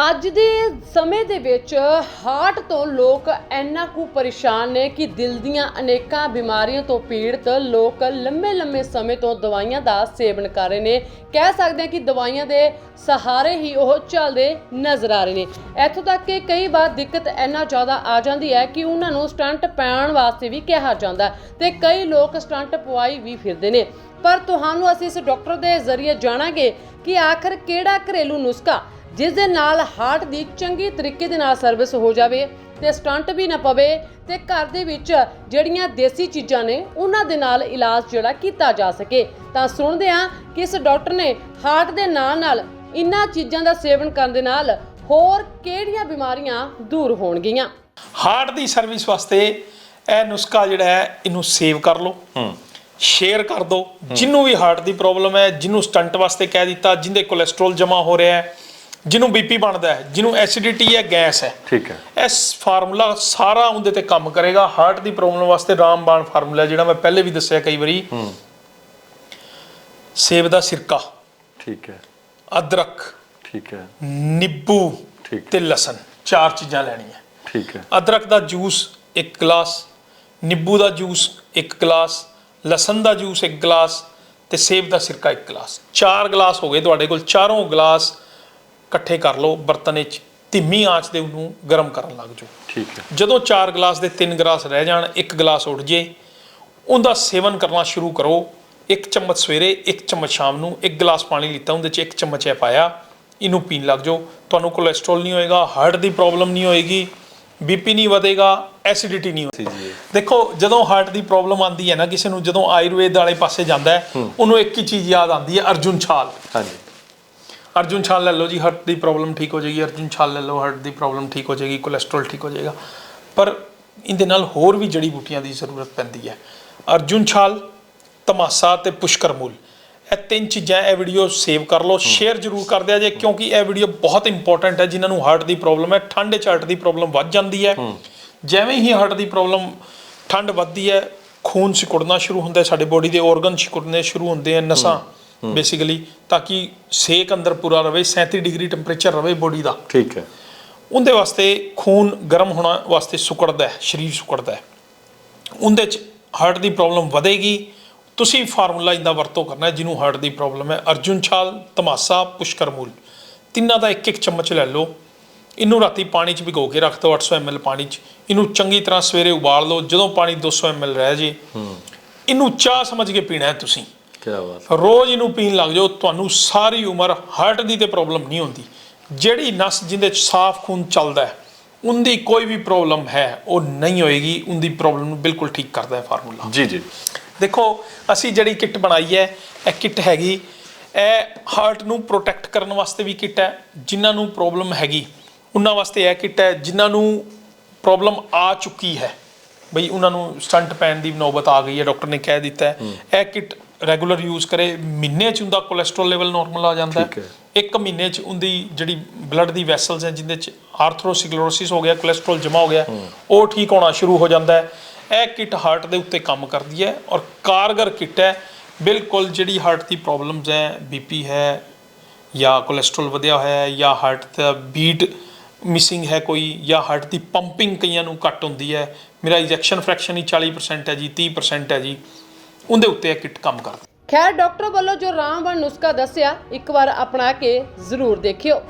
ਅੱਜ ਦੇ ਸਮੇਂ ਦੇ ਵਿੱਚ ਹਾਰਟ ਤੋਂ ਲੋਕ ਇੰਨਾ ਕੁ ਪਰੇਸ਼ਾਨ ਨੇ ਕਿ ਦਿਲ ਦੀਆਂ ਅਨੇਕਾਂ ਬਿਮਾਰੀਆਂ ਤੋਂ ਪੀੜਤ ਲੋਕ ਲੰਮੇ-ਲੰਮੇ ਸਮੇਂ ਤੋਂ ਦਵਾਈਆਂ ਦਾ ਸੇਵਨ ਕਰ ਰਹੇ ਨੇ। ਕਹਿ ਸਕਦੇ ਹਾਂ ਕਿ ਦਵਾਈਆਂ ਦੇ ਸਹਾਰੇ ਹੀ ਉਹ ਚੱਲਦੇ ਨਜ਼ਰ ਆ ਰਹੇ ਨੇ। ਇੱਥੋਂ ਤੱਕ ਕਿ ਕਈ ਵਾਰ ਦਿੱਕਤ ਇੰਨਾ ਜ਼ਿਆਦਾ ਆ ਜਾਂਦੀ ਹੈ ਕਿ ਉਹਨਾਂ ਨੂੰ ਸਟੰਟ ਪਾਉਣ ਵਾਸਤੇ ਵੀ ਕਿਹਾ ਜਾਂਦਾ ਹੈ ਤੇ ਕਈ ਲੋਕ ਸਟੰਟ ਪਵਾਈ ਵੀ ਫਿਰਦੇ ਨੇ। ਪਰ ਤੁਹਾਨੂੰ ਅਸੀਂ ਇਸ ਡਾਕਟਰ ਦੇ ਜ਼ਰੀਏ ਜਾਣਾਂਗੇ ਕਿ ਆਖਰ ਕਿਹੜਾ ਘਰੇਲੂ ਨੁਸਖਾ ਜਿਸ ਦੇ ਨਾਲ ਹਾਰਟ ਦੀ ਚੰਗੀ ਤਰੀਕੇ ਦੇ ਨਾਲ ਸਰਵਿਸ ਹੋ ਜਾਵੇ ਤੇ ਸਟੰਟ ਵੀ ਨਾ ਪਵੇ ਤੇ ਘਰ ਦੇ ਵਿੱਚ ਜਿਹੜੀਆਂ ਦੇਸੀ ਚੀਜ਼ਾਂ ਨੇ ਉਹਨਾਂ ਦੇ ਨਾਲ ਇਲਾਜ ਜਿਹੜਾ ਕੀਤਾ ਜਾ ਸਕੇ। ਤਾਂ ਸੁਣਦੇ ਹਾਂ ਕਿ ਇਸ ਡਾਕਟਰ ਨੇ ਹਾਰਟ ਦੇ ਨਾਲ ਨਾਲ ਇਨ੍ਹਾਂ ਚੀਜ਼ਾਂ ਦਾ ਸੇਵਨ ਕਰਨ ਦੇ ਨਾਲ ਹੋਰ ਕਿਹੜੀਆਂ ਬਿਮਾਰੀਆਂ ਦੂਰ ਹੋਣਗੀਆਂ? ਹਾਰਟ ਦੀ ਸਰਵਿਸ ਵਾਸਤੇ ਇਹ ਨੁਸਖਾ ਜਿਹੜਾ ਹੈ ਇਹਨੂੰ ਸੇਵ ਕਰ ਲਓ ਸ਼ੇਅਰ ਕਰ ਦਿਓ। ਜਿਹਨੂੰ ਵੀ ਹਾਰਟ ਦੀ ਪ੍ਰੋਬਲਮ ਹੈ ਜਿਹਨੂੰ ਸਟੰਟ ਵਾਸਤੇ ਕਹਿ ਦਿੱਤਾ ਜਿੰਦੇ ਕੋਲੇਸਟ੍ਰੋਲ ਜਮਾ ਹੋ ਰਿਹਾ ਹੈ ਜਿਹਨੂੰ ਬੀਪੀ ਬਣਦਾ ਹੈ ਜਿਹਨੂੰ ਐਸਿਡਿਟੀ ਹੈ ਗੈਸ ਹੈ। ਠੀਕ ਹੈ। ਇਸ ਫਾਰਮੂਲਾ ਸਾਰਾ ਉਹਦੇ ਤੇ ਕੰਮ ਕਰੇਗਾ। ਹਾਰਟ ਦੀ ਪ੍ਰੋਬਲਮ ਵਾਸਤੇ ਰਾਮਬਾਣ ਫਾਰਮੂਲਾ ਜਿਹੜਾ ਮੈਂ ਪਹਿਲੇ ਵੀ ਦੱਸਿਆ ਕਈ ਵਾਰੀ। ਸੇਬ ਦਾ ਸਿਰਕਾ। ਠੀਕ ਹੈ। ਅਦਰਕ। ਠੀਕ ਹੈ। ਨਿੰਬੂ ਠੀਕ। ਤੇ ਲਸਣ ਚਾਰ ਚੀਜ਼ਾਂ ਲੈਣੀਆਂ। ਠੀਕ ਹੈ। ਅਦਰਕ ਦਾ ਜੂਸ 1 ਗਲਾਸ ਨਿੰਬੂ ਦਾ ਜੂਸ 1 ਗਲਾਸ ਲਸਣ ਦਾ ਜੂਸ 1 ਗਲਾਸ ਤੇ ਸੇਬ ਦਾ ਸਿਰਕਾ 1 ਗਲਾਸ। ਚਾਰ ਗਲਾਸ ਹੋ ਗਏ ਤੁਹਾਡੇ ਕੋਲ ਚਾਰੋਂ ਗਲਾਸ ਇਕੱਠੇ ਕਰ ਲਓ ਬਰਤਨ ਵਿੱਚ ਧੀਮੀ ਆਂਚ ਤੇ ਉਹਨੂੰ ਗਰਮ ਕਰਨ ਲੱਗ ਜਾਓ। ਠੀਕ ਹੈ। ਜਦੋਂ 4 ਗਲਾਸ ਦੇ 3 ਗਲਾਸ ਰਹਿ ਜਾਣ 1 ਗਲਾਸ ਉੱਡ ਜੇ ਉਹਦਾ ਸੇਵਨ ਕਰਨਾ ਸ਼ੁਰੂ ਕਰੋ। ਇੱਕ ਚਮਚ ਸਵੇਰੇ ਇੱਕ ਚਮਚ ਸ਼ਾਮ ਨੂੰ ਇੱਕ ਗਲਾਸ ਪਾਣੀ ਲਿੱਤਾ ਉਹਦੇ 'ਚ ਇੱਕ ਚਮਚ ਇਹ ਪਾਇਆ ਇਹਨੂੰ ਪੀਣ ਲੱਗ ਜਾਓ। ਤੁਹਾਨੂੰ ਕੋਲੇਸਟ੍ਰੋਲ ਨਹੀਂ ਹੋਏਗਾ ਹਾਰਟ ਦੀ ਪ੍ਰੋਬਲਮ ਨਹੀਂ ਹੋਏਗੀ ਬੀਪੀ ਨਹੀਂ ਵਧੇਗਾ ਐਸਿਡਿਟੀ ਨਹੀਂ ਹੋਏਗੀ। ਦੇਖੋ ਜਦੋਂ ਹਾਰਟ ਦੀ ਪ੍ਰੋਬਲਮ ਆਂਦੀ ਹੈ ਨਾ ਕਿਸੇ ਨੂੰ ਜਦੋਂ ਆਯੁਰਵੇਦ ਵਾਲੇ ਪਾਸੇ ਜਾਂਦਾ ਹੈ। ਉਹਨੂੰ ਇੱਕ ਹੀ ਚੀਜ਼ ਯਾਦ ਆਂਦੀ ਹੈ ਅਰਜੁਨ ਛਾਲ। ਹਾਂਜੀ। ਅਰਜੁਨ ਛਾਲ ਲੈ ਲਓ ਜੀ ਹਾਰਟ ਦੀ ਪ੍ਰੋਬਲਮ ਠੀਕ ਹੋ ਜਾਏਗੀ ਅਰਜੁਨ ਛਾਲ ਲੈ ਲਓ ਹਾਰਟ ਦੀ ਪ੍ਰੋਬਲਮ ਠੀਕ ਹੋ ਜਾਏਗੀ ਕੋਲੇਸਟ੍ਰੋਲ ਠੀਕ ਹੋ ਜਾਏਗਾ। ਪਰ ਇਹਦੇ ਨਾਲ ਹੋਰ ਵੀ ਜੜੀ ਬੂਟੀਆਂ ਦੀ ਜ਼ਰੂਰਤ ਪੈਂਦੀ ਹੈ। ਅਰਜੁਨ ਛਾਲ ਤਮਾਸਾ ਤੇ ਪੁਸ਼ਕਰ ਮੂਲ। ਇਹ ਤਿੰਨ ਚੀਜ਼ਾਂ ਇਹ ਵੀਡੀਓ ਸੇਵ ਕਰ ਲਓ ਸ਼ੇਅਰ ਜ਼ਰੂਰ ਕਰ ਦਿਆ ਜੇ ਕਿਉਂਕਿ ਇਹ ਵੀਡੀਓ ਬਹੁਤ ਇੰਪੋਰਟੈਂਟ ਹੈ ਜਿਨ੍ਹਾਂ ਨੂੰ ਹਾਰਟ ਦੀ ਪ੍ਰੋਬਲਮ ਹੈ ਠੰਡ 'ਚ ਹਾਰਟ ਦੀ ਪ੍ਰੋਬਲਮ ਵੱਧ ਜਾਂਦੀ ਹੈ। ਜਿਵੇਂ ਹੀ ਹਾਰਟ ਦੀ ਪ੍ਰੋਬਲਮ ਠੰਡ ਵੱਧਦੀ ਹੈ ਖੂਨ ਸਿਕੁੜਨਾ ਸ਼ੁਰੂ ਹੁੰਦਾ ਹੈ ਸਾਡੇ ਬੋਡੀ ਦੇ ਆਰਗਨ ਸਿਕੁੜਨੇ ਸ਼ੁਰੂ ਹੁੰਦੇ ਆ ਨਸਾਂ। ਬੇਸਿਕਲੀ ਤਾਂ ਕਿ ਸੇਕ ਅੰਦਰ ਪੂਰਾ ਰਵੇ 37 ਡਿਗਰੀ ਟੈਂਪਰੇਚਰ ਰਵੇ ਬੋਡੀ ਦਾ। ਠੀਕ ਹੈ। ਉਹਦੇ ਵਾਸਤੇ ਖੂਨ ਗਰਮ ਹੋਣਾ ਵਾਸਤੇ ਸੁਕੜਦਾ ਹੈ ਸਰੀਰ ਸੁਕੜਦਾ ਹੈ। ਉਹਦੇ ਚ ਹਾਰਟ ਦੀ ਪ੍ਰੋਬਲਮ ਵਧੇਗੀ। ਤੁਸੀਂ ਫਾਰਮੂਲਾ ਇਹਦਾ ਵਰਤੋਂ ਕਰਨਾ ਜਿਹਨੂੰ ਹਾਰਟ ਦੀ ਪ੍ਰੋਬਲਮ ਹੈ। ਅਰਜੁਨ ਛਾਲ ਤਮਾਸਾ ਪੁਸ਼ਕਰ ਮੂਲ। ਤਿੰਨਾਂ ਦਾ ਇੱਕ ਇੱਕ ਚਮਚ ਲੈ ਲਓ। ਇਹਨੂੰ ਰਾਤੀ ਪਾਣੀ 'ਚ ਭਿਗੋ ਕੇ ਰੱਖ ਦਿਓ 800 ml ਪਾਣੀ 'ਚ। ਇਹਨੂੰ ਚੰਗੀ ਤਰ੍ਹਾਂ ਸਵੇਰੇ ਉਬਾਲ ਲਓ। ਜਦੋਂ ਪਾਣੀ 200 ml ਰਹਿ ਜੇ ਇਹਨੂੰ ਚਾਹ ਸਮਝ ਕੇ ਪੀਣਾ ਹੈ ਤੁਸੀਂ। ਕੀ ਬਾਤ ਰੋਜ਼ ਇਹਨੂੰ ਪੀਣ ਲੱਗ ਜਾਓ ਤੁਹਾਨੂੰ ਸਾਰੀ ਉਮਰ ਹਾਰਟ ਦੀ ਤੇ ਪ੍ਰੋਬਲਮ ਨਹੀਂ ਹੁੰਦੀ। ਜਿਹੜੀ ਨਸ ਜਿੰਦੇ ਚ ਸਾਫ਼ ਖੂਨ ਚੱਲਦਾ ਹੈ ਉਹਦੀ ਕੋਈ ਵੀ ਪ੍ਰੋਬਲਮ ਹੈ ਉਹ ਨਹੀਂ ਹੋਏਗੀ ਉਹਦੀ ਪ੍ਰੋਬਲਮ ਨੂੰ ਬਿਲਕੁਲ ਠੀਕ ਕਰਦਾ ਹੈ ਫਾਰਮੂਲਾ। ਜੀ ਜੀ। ਦੇਖੋ ਅਸੀਂ ਜਿਹੜੀ ਕਿੱਟ ਬਣਾਈ ਹੈ ਇਹ ਕਿੱਟ ਹੈਗੀ ਇਹ ਹਾਰਟ ਨੂੰ ਪ੍ਰੋਟੈਕਟ ਕਰਨ ਵਾਸਤੇ ਵੀ ਕਿੱਟ ਹੈ ਜਿਨ੍ਹਾਂ ਨੂੰ ਪ੍ਰੋਬਲਮ ਹੈਗੀ ਉਹਨਾਂ ਵਾਸਤੇ ਇਹ ਕਿੱਟ ਹੈ ਜਿਨ੍ਹਾਂ ਨੂੰ ਪ੍ਰੋਬਲਮ ਆ ਚੁੱਕੀ ਹੈ। ਬਈ ਉਹਨਾਂ ਨੂੰ ਸਟੰਟ ਪੈਣ ਦੀ ਨੌਬਤ ਆ ਗਈ ਹੈ ਡਾਕਟਰ ਨੇ ਕਹਿ ਦਿੱਤਾ ਹੈ। ਇਹ ਕਿੱਟ ਰੈਗੂਲਰ ਯੂਜ਼ ਕਰੇ ਮਹੀਨੇ ਚ ਉਹਦਾ ਕੋਲੇਸਟ੍ਰੋਲ ਲੈਵਲ ਨਾਰਮਲ ਆ ਜਾਂਦਾ ਹੈ। ਹੈ। ਇੱਕ ਮਹੀਨੇ ਚ ਉਹਦੀ ਜਿਹੜੀ ਬਲੱਡ ਦੀ ਵੈਸਲਸ ਹੈ ਜਿੰਦੇ ਚ ਆਰਥਰੋਸਕਲੇਰੋਸਿਸ ਹੋ ਗਿਆ ਕੋਲੇਸਟ੍ਰੋਲ ਜਮਾ ਹੋ ਗਿਆ ਉਹ ਠੀਕ ਹੋਣਾ ਸ਼ੁਰੂ ਹੋ ਜਾਂਦਾ ਹੈ। ਇਹ ਕਿਟ ਹਾਰਟ ਦੇ ਉੱਤੇ ਕੰਮ ਕਰਦੀ ਹੈ ਔਰ ਕਾਰਗਰ ਕਿਟ ਹੈ। ਬਿਲਕੁਲ ਜਿਹੜੀ ਹਾਰਟ ਦੀ ਪ੍ਰੋਬਲਮਸ ਹੈ ਬੀਪੀ ਹੈ ਜਾਂ ਕੋਲੇਸਟ੍ਰੋਲ ਵਧਿਆ ਹੋਇਆ ਹੈ ਜਾਂ ਹਾਰਟ ਦਾ ਬੀਟ ਮਿਸਿੰਗ ਹੈ ਕੋਈ ਜਾਂ ਹਾਰਟ ਦੀ ਪੰਪਿੰਗ ਕਈਆਂ ਨੂੰ ਘੱਟ ਹੁੰਦੀ ਹੈ। ਮੇਰਾ ਇਜੈਕਸ਼ਨ ਫ੍ਰੈਕਸ਼ਨ ਹੀ 40% ਹੈ ਜੀ 30% ਹੈ ਜੀ। ਉਹਦੇ ਉੱਤੇ ਇਹ ਕਿਟ ਕੰਮ ਕਰਦੀ। ਖੈਰ, ਡਾਕਟਰ ਵੱਲੋਂ ਜੋ ਰਾਮਬਣ ਨੁਸਖਾ ਦੱਸਿਆ, ਇੱਕ ਵਾਰ ਅਪਣਾ ਕੇ ਜ਼ਰੂਰ ਦੇਖਿਓ।